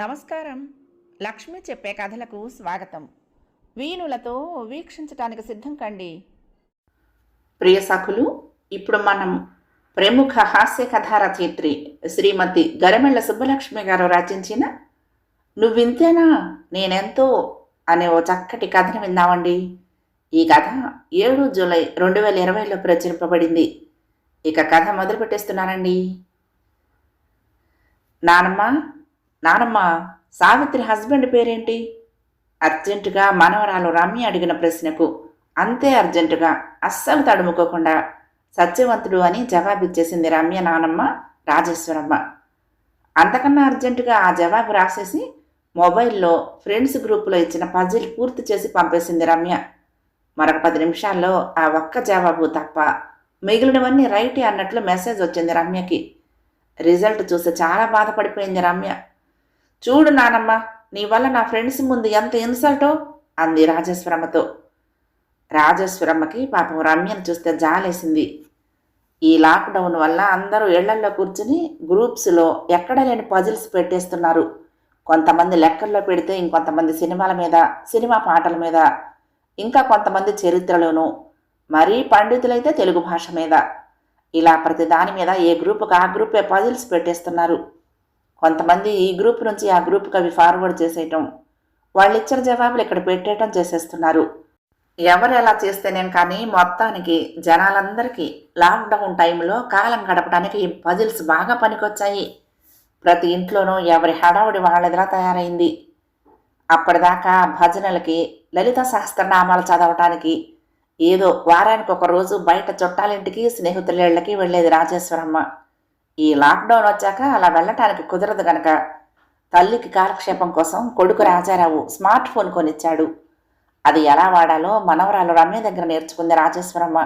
నమస్కారం. లక్ష్మి చెప్పే కథలకు స్వాగతం. వీణులతో వీక్షించటానికి సిద్ధం కండి. ప్రియ సఖులు ఇప్పుడు మనం ప్రముఖ హాస్య కథా రచయిత్రి శ్రీమతి గరమెళ్ళ సుబ్బలక్ష్మి గారు రచించిన నువ్వింతేనా నేనెంతో అనే ఓ చక్కటి కథను విందామండి ఈ కథ ఏడు జూలై రెండు వేల ఇరవైలో ప్రచురింపబడింది. ఇక కథ మొదలు పెట్టేస్తున్నానండి నానమ్మ నానమ్మ సావిత్రి హస్బెండ్ పేరేంటి? అర్జెంటుగా మనవరాలు రమ్య అడిగిన ప్రశ్నకు అంతే అర్జెంటుగా అస్సలు తడుముకోకుండా సత్యవంతుడు అని జవాబిచ్చేసింది రమ్య నానమ్మ రాజేశ్వరమ్మ. అంతకన్నా అర్జెంటుగా ఆ జవాబు రాసేసి మొబైల్లో ఫ్రెండ్స్ గ్రూపులో ఇచ్చిన పజిల్ పూర్తి చేసి పంపేసింది రమ్య. మరొక పది నిమిషాల్లో ఆ ఒక్క జవాబు తప్ప మిగిలినవన్నీ రైటే అన్నట్లు మెసేజ్ వచ్చింది రమ్యకి. రిజల్ట్ చూసి చాలా బాధపడిపోయింది రమ్య. చూడు నానమ్మ నీ వల్ల నా ఫ్రెండ్స్ ముందు ఎంత ఇన్సల్టో? అంది రాజేశ్వరమ్మతో. రాజేశ్వరమ్మకి పాపం రమ్యను చూస్తే జాలేసింది. ఈ లాక్డౌన్ వల్ల అందరూ ఇళ్ళల్లో కూర్చుని గ్రూప్స్లో ఎక్కడ లేని పజిల్స్ పెట్టేస్తున్నారు. కొంతమంది లెక్కల్లో పెడితే ఇంకొంతమంది సినిమాల మీద సినిమా పాటల మీద ఇంకా కొంతమంది చరిత్రలోనూ మరీ పండితులైతే తెలుగు భాష మీద. ఇలా ప్రతి దాని మీద ఏ గ్రూప్కి ఆ గ్రూపే పజిల్స్ పెట్టేస్తున్నారు. కొంతమంది ఈ గ్రూప్ నుంచి ఆ గ్రూప్కి అవి ఫార్వర్డ్ చేసేయటం వాళ్ళు ఇచ్చిన జవాబులు ఇక్కడ పెట్టేయటం చేసేస్తున్నారు. ఎవరు ఎలా చేస్తేనేం కానీ మొత్తానికి జనాలందరికీ లాక్డౌన్ టైంలో కాలం గడపడానికి ఈ పజిల్స్ బాగా పనికొచ్చాయి. ప్రతి ఇంట్లోనూ ఎవరి హడావుడి వాళ్ళదిలా తయారైంది. అప్పటిదాకా భజనలకి లలిత సహస్రనామాలు చదవటానికి ఏదో వారానికి ఒక రోజు బయట చుట్టాలింటికి స్నేహితులేళ్ళకి వెళ్ళేది రాజేశ్వరమ్మ. ఈ లాక్డౌన్ వచ్చాక అలా వెళ్ళటానికి కుదరదు గనక. తల్లికి కాలక్షేపం కోసం కొడుకు రాజారావు స్మార్ట్ ఫోన్ కొనిచ్చాడు. అది ఎలా వాడాలో మనవరాలు రమ్య దగ్గర నేర్చుకుంది రాజేశ్వరమ్మ.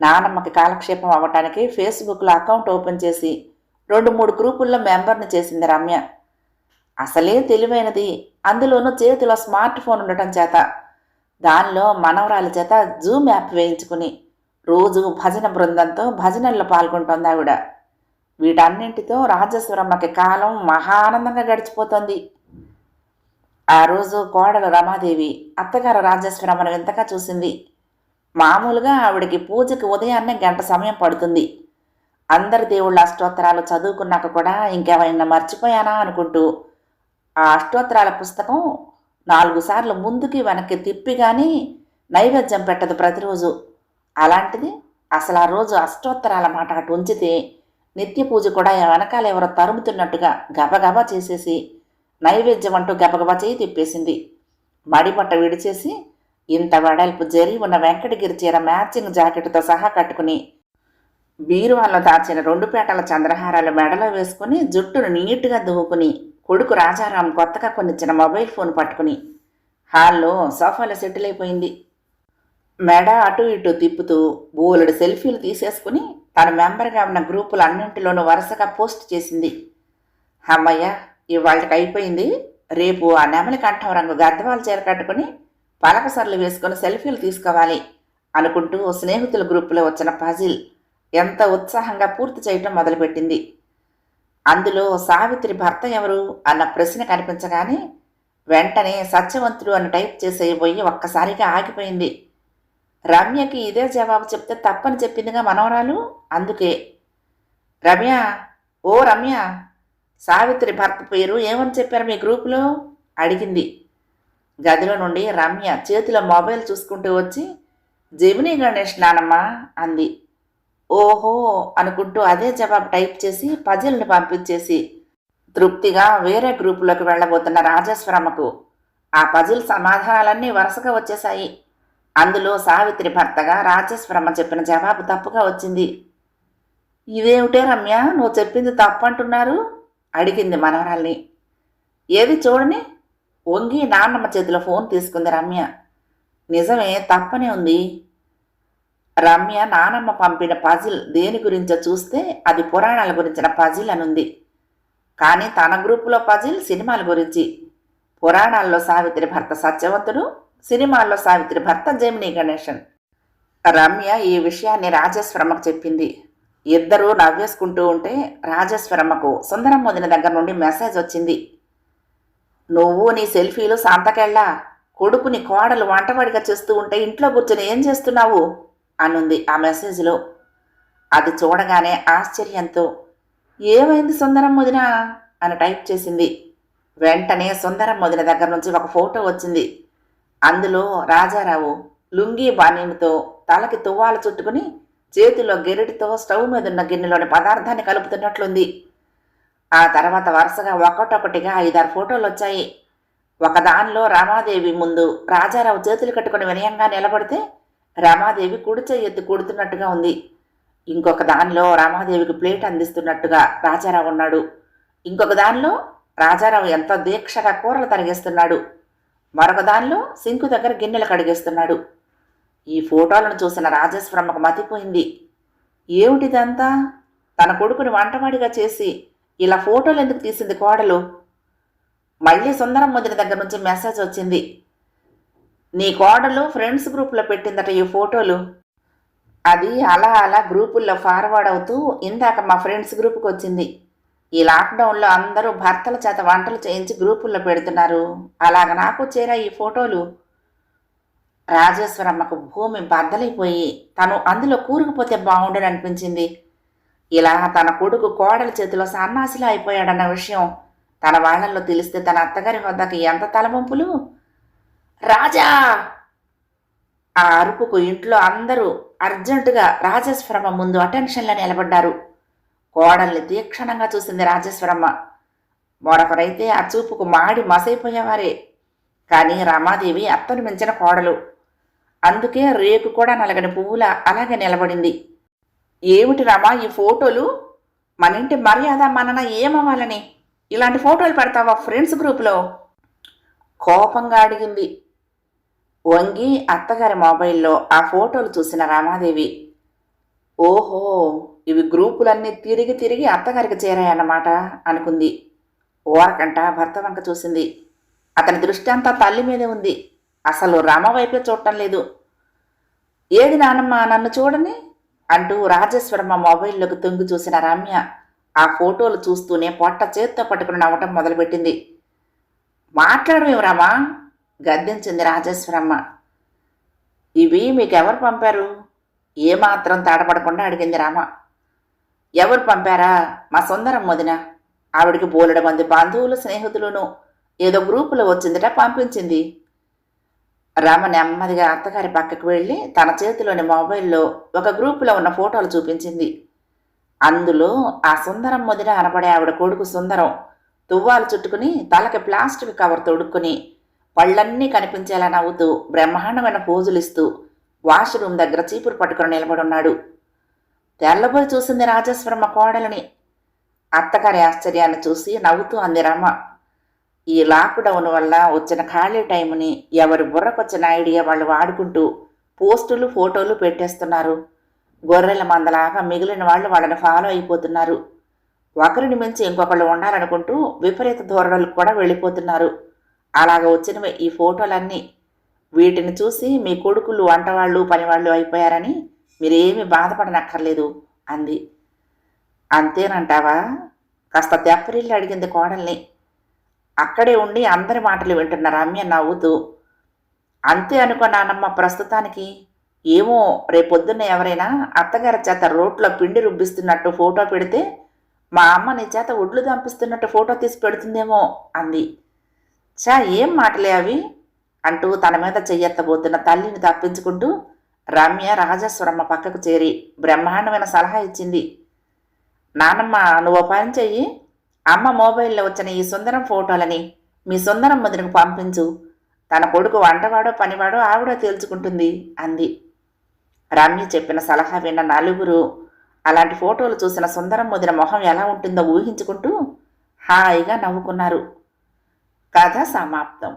నానమ్మకి కాలక్షేపం అవ్వటానికి ఫేస్బుక్లో అకౌంట్ ఓపెన్ చేసి రెండు మూడు గ్రూపుల్లో మెంబర్ని చేసింది రమ్య. అసలే తెలివైనది. అందులోనూ చేతిలో స్మార్ట్ ఫోన్ ఉండటం చేత. దానిలో మనవరాల చేత జూమ్ యాప్ వేయించుకుని రోజు భజన బృందంతో భజనల్లో పాల్గొంటోంది ఆవిడ. వీటన్నింటితో రాజేశ్వరమ్మకి కాలం మహానందంగా గడిచిపోతోంది. ఆ రోజు కోడలు రమాదేవి అత్తగారు రాజేశ్వరమ్మను వింతగా చూసింది. మామూలుగా ఆవిడకి పూజకి ఉదయాన్నే గంట సమయం పడుతుంది. అందరి దేవుళ్ళ అష్టోత్తరాలు చదువుకున్నాక కూడా ఇంకేమైనా మర్చిపోయానా అనుకుంటూ ఆ అష్టోత్తరాల పుస్తకం నాలుగు సార్లు ముందుకి వెనక్కి తిప్పి కానీ నైవేద్యం పెట్టదు ప్రతిరోజు. అలాంటిది అసలు ఆ రోజు అష్టోత్తరాల మాట అటు ఉంచితే నిత్య పూజ కూడా వెనకాల ఎవరో తరుముతున్నట్టుగా గబగబా చేసేసి నైవేద్యం అంటూ గబగబా చేయి తిప్పేసింది. మడిపట్ట విడిచేసి ఇంత వెడల్పు జరి ఉన్న వెంకటగిరి చీర మ్యాచింగ్ జాకెట్తో సహా కట్టుకుని బీరువాల్లో దాచిన రెండు పేటల చంద్రహారాలు మెడలో వేసుకుని జుట్టును నీట్గా దువ్వుకుని కొడుకు రాజారాం కొత్తగా కొనిచ్చిన మొబైల్ ఫోన్ పట్టుకుని హాల్లో సోఫాలో సెటిల్ అయిపోయింది. మెడ అటు ఇటు తిప్పుతూ బోలెడు సెల్ఫీలు తీసేసుకుని తన మెంబర్గా ఉన్న గ్రూపులు అన్నింటిలోనూ వరుసగా పోస్ట్ చేసింది. అమ్మయ్య ఇవాళకి అయిపోయింది. రేపు ఆ నెమలి కంఠం రంగు గద్దవాలు చీర కట్టుకుని పలకసర్లు వేసుకొని సెల్ఫీలు తీసుకోవాలి అనుకుంటూ స్నేహితుల గ్రూపులో వచ్చిన పజిల్ ఎంత ఉత్సాహంగా పూర్తి చేయటం మొదలుపెట్టింది. అందులో సావిత్రి భర్త ఎవరు అన్న ప్రశ్న కనిపించగానే వెంటనే సత్యవంతుడు అని టైప్ చేసేయబోయి ఒక్కసారిగా ఆగిపోయింది. రమ్యకి ఇదే జవాబు చెప్తే తప్పని చెప్పిందిగా మనవరాలు? అందుకే. రమ్య ఓ రమ్య సావిత్రి భర్త పేరు ఏమని చెప్పారు మీ గ్రూపులో? అడిగింది. గదిలో నుండి రమ్య చేతిలో మొబైల్ చూసుకుంటూ వచ్చి జమినీ గణేష్ నానమ్మ అంది. ఓహో అనుకుంటూ అదే జవాబు టైప్ చేసి పజిల్ని పంపించేసి తృప్తిగా వేరే గ్రూపులోకి వెళ్ళబోతున్న రాజేశ్వరమ్మకు. ఆ పజిల్ సమాధానాలన్నీ వరుసగా వచ్చేశాయి. అందులో సావిత్రి భర్తగా రాజేశ్వరమ్మ చెప్పిన జవాబు తప్పుగా వచ్చింది. ఇదేమిటే రమ్య? నువ్వు చెప్పింది తప్పు అంటున్నారు అడిగింది మనవరాల్ని. ఏది చూడని? వంగి నాన్నమ్మ చేతిలో ఫోన్ తీసుకుంది రమ్య. నిజమే తప్పనే ఉంది. రమ్య నానమ్మ పంపిన పజిల్ దేని గురించో చూస్తే అది పురాణాల గురించిన పజిల్ అనుంది. కానీ తన గ్రూపులో పజిల్ సినిమాల గురించి. పురాణాల్లో సావిత్రి భర్త సత్యవంతుడు సినిమాల్లో సావిత్రి భర్త జమినీ గణేషన్ రమ్య ఈ విషయాన్ని రాజేశ్వరమ్మకు చెప్పింది. ఇద్దరూ నవ్వేసుకుంటూ ఉంటే రాజేశ్వరమ్మకు సుందరం వదిన దగ్గర నుండి మెసేజ్ వచ్చింది. నువ్వు నీ సెల్ఫీలు సంతకెళ్ళా కొడుకుని కోడలు వంటవాడిగా చేస్తూ ఉంటే ఇంట్లో కూర్చొని ఏం చేస్తున్నావు? అనుంది ఆ మెసేజ్లో. అది చూడగానే ఆశ్చర్యంతో ఏమైంది సుందరం ముదిన అని టైప్ చేసింది. వెంటనే సుందరం వదిన దగ్గర నుంచి ఒక ఫోటో వచ్చింది. అందులో రాజారావు లుంగీ బాణీనితో తలకి తువ్వాలు చుట్టుకుని చేతిలో గెరిటితో స్టవ్ మీద ఉన్న గిన్నెలోని పదార్థాన్ని కలుపుతున్నట్లుంది. ఆ తర్వాత వరుసగా ఒకటొకటిగా ఐదారు ఫోటోలు వచ్చాయి. ఒకదానిలో రామాదేవి ముందు రాజారావు చేతులు కట్టుకుని వినయంగా నిలబడితే రామాదేవి కుడి ఎత్తు ఎత్తి కుడుతున్నట్టుగా ఉంది. ఇంకొక దానిలో రామాదేవికి ప్లేట్ అందిస్తున్నట్టుగా రాజారావు ఉన్నాడు. ఇంకొక దానిలో రాజారావు ఎంతో దీక్షగా కూరలు తరిగేస్తున్నాడు. మరొక దానిలో సింకు దగ్గర గిన్నెలు కడిగేస్తున్నాడు. ఈ ఫోటోలను చూసిన రాజేశ్వరమ్మకు మతిపోయింది. ఏమిటిదంతా? తన కొడుకుని వంటవాడిగా చేసి ఇలా ఫోటోలు ఎందుకు తీసింది కోడలు? మళ్ళీ సుందరం ముదిన దగ్గర నుంచి మెసేజ్ వచ్చింది. నీ కోడలు ఫ్రెండ్స్ గ్రూప్లో పెట్టిందట ఈ ఫోటోలు. అది అలా అలా గ్రూపుల్లో ఫార్వర్డ్ అవుతూ ఇందాక మా ఫ్రెండ్స్ గ్రూప్కి వచ్చింది. ఈ లాక్డౌన్లో అందరూ భర్తల చేత వంటలు చేయించి గ్రూపుల్లో పెడుతున్నారు. అలాగ నాకు చేరా ఈ ఫోటోలు. రాజేశ్వరమ్మకు భూమి బద్దలైపోయి తను అందులో కూరుకుపోతే బాగుండని అనిపించింది. ఇలా తన కొడుకు కోడల చేతిలో సన్నాసిలా అయిపోయాడన్న విషయం తన వాళ్ళల్లో తెలిస్తే తన అత్తగారి హోదాకి ఎంత తలవంపులు? రాజా! ఆ అరుపుకు ఇంట్లో అందరూ అర్జెంటుగా రాజేశ్వరమ్మ ముందు అటెన్షన్లో నిలబడ్డారు. కోడల్ని తీక్షణంగా చూసింది రాజేశ్వరమ్మ. మరొకరైతే ఆ చూపుకు మాడి మసైపోయేవారే. కానీ రమాదేవి అత్తను మించిన కోడలు. అందుకే రేకు కూడా నలగని పువ్వుల అలాగే నిలబడింది. ఏమిటి రమా ఈ ఫోటోలు? మన ఇంటి మర్యాద మనన ఏమవ్వాలని? ఇలాంటి ఫోటోలు పెడతావా ఫ్రెండ్స్ గ్రూప్లో? కోపంగా అడిగింది. వంగి అత్తగారి మొబైల్లో ఆ ఫోటోలు చూసిన రామాదేవి ఓహో ఇవి గ్రూపులన్నీ తిరిగి తిరిగి అత్తగారికి చేరాయన్నమాట అనుకుంది. ఓరకంట భర్త వంక చూసింది. అతని దృష్టి అంతా తల్లి మీదే ఉంది. అసలు రమ వైపే చూడటం లేదు. ఏది నానమ్మ నన్ను చూడని? అంటూ రాజేశ్వరమ్మ మొబైల్లోకి తొంగి చూసిన రమ్య ఆ ఫోటోలు చూస్తూనే పొట్ట చేత్తో పట్టుకుని నవ్వటం మొదలుపెట్టింది. మాట్లాడమేం రామా? గద్దించింది రాజేశ్వరమ్మ. ఇవి మీకెవరు పంపారు? ఏమాత్రం తాడపడకుండా అడిగింది రామ. ఎవరు పంపారా? మా సుందరం వదిన. ఆవిడికి బోలెడు మంది బంధువులు స్నేహితులను ఏదో గ్రూపులో వచ్చిందిట పంపించింది. రామ నెమ్మదిగా అత్తగారి పక్కకు వెళ్ళి తన చేతిలోని మొబైల్లో ఒక గ్రూపులో ఉన్న ఫోటోలు చూపించింది. అందులో ఆ సుందరం వదిన అనబడే ఆవిడ కొడుకు సుందరం తువ్వాలు చుట్టుకుని తలకి ప్లాస్టిక్ కవర్ తొడుక్కుని పళ్ళన్నీ కనిపించేలా నవ్వుతూ బ్రహ్మాండమైన పోజులిస్తూ వాష్రూమ్ దగ్గర చీపురు పట్టుకుని నిలబడున్నాడు తెల్లబోయి చూసింది రాజేశ్వరమ్మ కోడలని అత్తగారి ఆశ్చర్యాన్ని చూసి నవ్వుతూ అంది రమ్మ ఈ లాక్డౌన్ వల్ల వచ్చిన ఖాళీ టైంని ఎవరి బుర్రకొచ్చిన ఐడియా వాళ్ళు వాడుకుంటూ పోస్టులు ఫోటోలు పెట్టేస్తున్నారు. గొర్రెల మందలాగా మిగిలిన వాళ్ళు వాళ్ళని ఫాలో అయిపోతున్నారు. ఒకరిని మించి ఇంకొకళ్ళు ఉండాలనుకుంటూ విపరీత ధోరణులకు కూడా వెళ్ళిపోతున్నారు. అలాగ వచ్చినవి ఈ ఫోటోలన్నీ వీటిని చూసి మీ కొడుకులు వంటవాళ్ళు పనివాళ్ళు అయిపోయారని మీరేమీ బాధపడనక్కర్లేదు అంది. అంతేనంటావా? కాస్త తెప్పరిల్లు అడిగింది కోడల్ని. అక్కడే ఉండి అందరి మాటలు వింటున్న రమ్య నవ్వుతూ అంతే అనుకో నానమ్మ ప్రస్తుతానికి. ఏమో రేపొద్దున్న ఎవరైనా అత్తగారి చేత రోట్లో పిండి రుబ్బిస్తున్నట్టు ఫోటో పెడితే మా అమ్మ నీ చేత ఒడ్లు దంపిస్తున్నట్టు ఫోటో తీసి పెడుతుందేమో అంది. చా ఏం మాటలే అవి? అంటూ తన మీద చెయ్యెత్తబోతున్న తల్లిని తప్పించుకుంటూ రమ్య రాజస్వరమ్మ పక్కకు చేరి బ్రహ్మాండమైన సలహా ఇచ్చింది. నానమ్మ నువ్వు పని చెయ్యి. అమ్మ మొబైల్లో వచ్చిన ఈ సుందరం ఫోటోలని మీ సుందరం ముదిరికి పంపించు. తన కొడుకు వంటవాడో పనివాడో ఆవిడో తేల్చుకుంటుంది అంది. రమ్య చెప్పిన సలహా విన్న నలుగురు అలాంటి ఫోటోలు చూసిన సుందరం ముదిన మొహం ఎలా ఉంటుందో ఊహించుకుంటూ హాయిగా నవ్వుకున్నారు. కథ సమాప్తం.